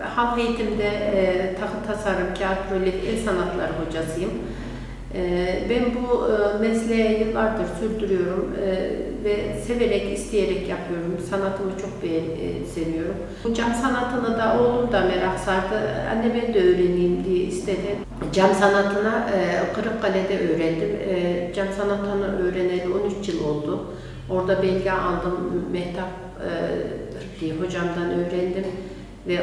Halk eğitimde e, takı tasarım, kağıt rölef, el sanatları hocasıyım. E, ben bu e, mesleği yıllardır sürdürüyorum e, ve severek, isteyerek yapıyorum. Sanatımı çok beğen, e, seviyorum. Bu cam sanatına da oğlum da merak sardı. Anne ben de öğreneyim diye istedi. Cam sanatına e, Kırıkkale'de öğrendim. E, cam sanatını öğreneli 13 yıl oldu. Orada belge aldım, mehtap e, diye hocamdan öğrendim. Ve e,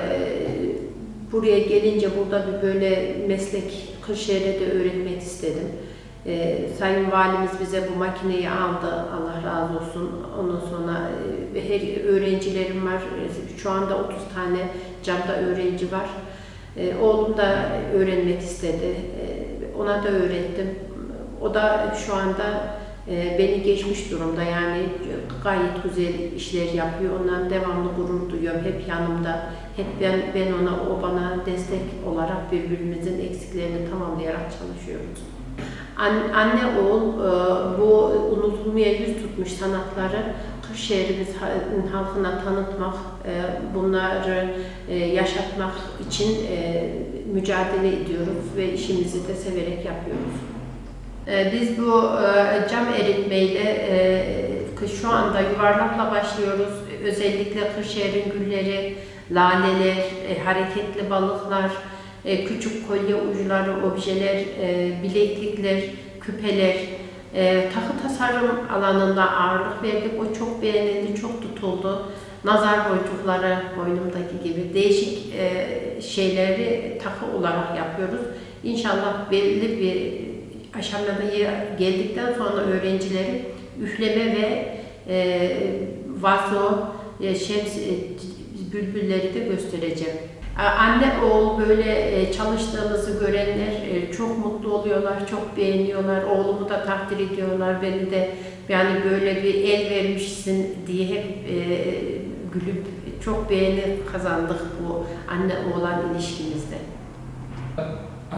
buraya gelince burada bir böyle meslek Kırşehir'e de öğretmek istedim. E, Sayın Valimiz bize bu makineyi aldı. Allah razı olsun. Ondan sonra e, her öğrencilerim var. Şu anda 30 tane camda öğrenci var. E, oğlum da öğrenmek istedi. E, ona da öğrettim. O da şu anda beni geçmiş durumda. Yani gayet güzel işler yapıyor. Ondan devamlı gurur duyuyorum. Hep yanımda. Hep ben, ben ona, o bana destek olarak birbirimizin eksiklerini tamamlayarak çalışıyoruz. An- Anne oğul e, bu unutulmaya yüz tutmuş sanatları Kırşehir'imiz ha- halkına tanıtmak, e, bunları e, yaşatmak için mücadele ediyoruz ve işimizi de severek yapıyoruz. E, Biz bu e, cam eritmeyle e, şu anda yuvarlakla başlıyoruz. Özellikle Kırşehir'in gülleri, laleler, e, hareketli balıklar, küçük kolye uçları, objeler, bileklikler, küpeler, takı tasarım alanında ağırlık verdik. O çok beğenildi, çok tutuldu. Nazar boncukları boynumdaki gibi değişik şeyleri takı olarak yapıyoruz. İnşallah belli bir aşamada ye- geldikten sonra öğrencileri üfleme ve e, vazo, e, şems, e, bülbülleri de göstereceğim. Anne oğul böyle e, çalıştığımızı görenler e, çok mutlu oluyorlar, çok beğeniyorlar. Oğlumu da takdir ediyorlar. Beni de yani böyle bir el vermişsin diye hep e, gülüp çok beğeni kazandık bu anne oğlan ilişkimizde.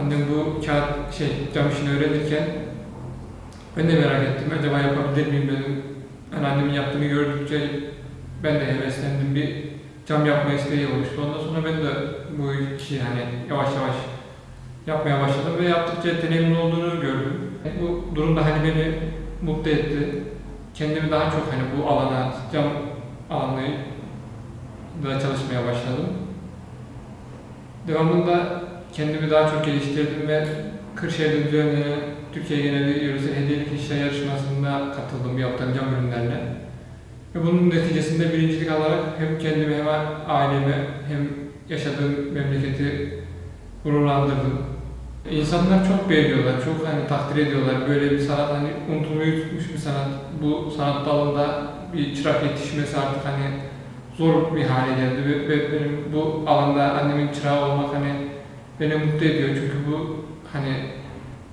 Annem bu kağıt şey cam işini öğrenirken ben de merak ettim. Acaba yapabilir miyim dedim. Yani annemin yaptığını gördükçe ben de heveslendim. Bir cam yapma isteği oluştu. Ondan sonra ben de bu işi hani yavaş yavaş yapmaya başladım ve yaptıkça yeteneğimin olduğunu gördüm. Bu durum da hani beni mutlu etti. Kendimi daha çok hani bu alana, cam alanına da çalışmaya başladım. Devamında kendimi daha çok geliştirdim ve Kırşehir'de düzenlenen Türkiye geneli yöresel hediyelik işler yarışmasında katıldım yaptığım cam ürünlerine. Ve bunun neticesinde birincilik alarak hem kendimi hem ailemi hem yaşadığım memleketi gururlandırdım. İnsanlar çok beğeniyorlar, çok hani takdir ediyorlar. Böyle bir sanat hani unutulmayı tutmuş bir sanat. Bu sanat dalında bir çırak yetişmesi artık hani zor bir hale geldi ve benim bu alanda annemin çırağı olmak hani beni mutlu ediyor çünkü bu hani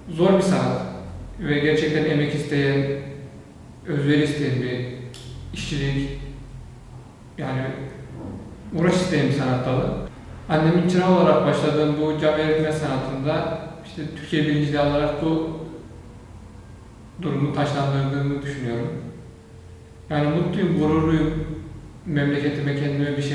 zor bir sanat ve gerçekten emek isteyen, özveri isteyen bir işçilik yani uğraş isteyen bir sanat dalı. Annemin çırağı olarak başladığım bu cam eritme sanatında işte Türkiye birinciliği alarak bu durumu taşlandırdığını düşünüyorum. Yani mutluyum, gururluyum. Memleketime, kendime bir düşünüyorum.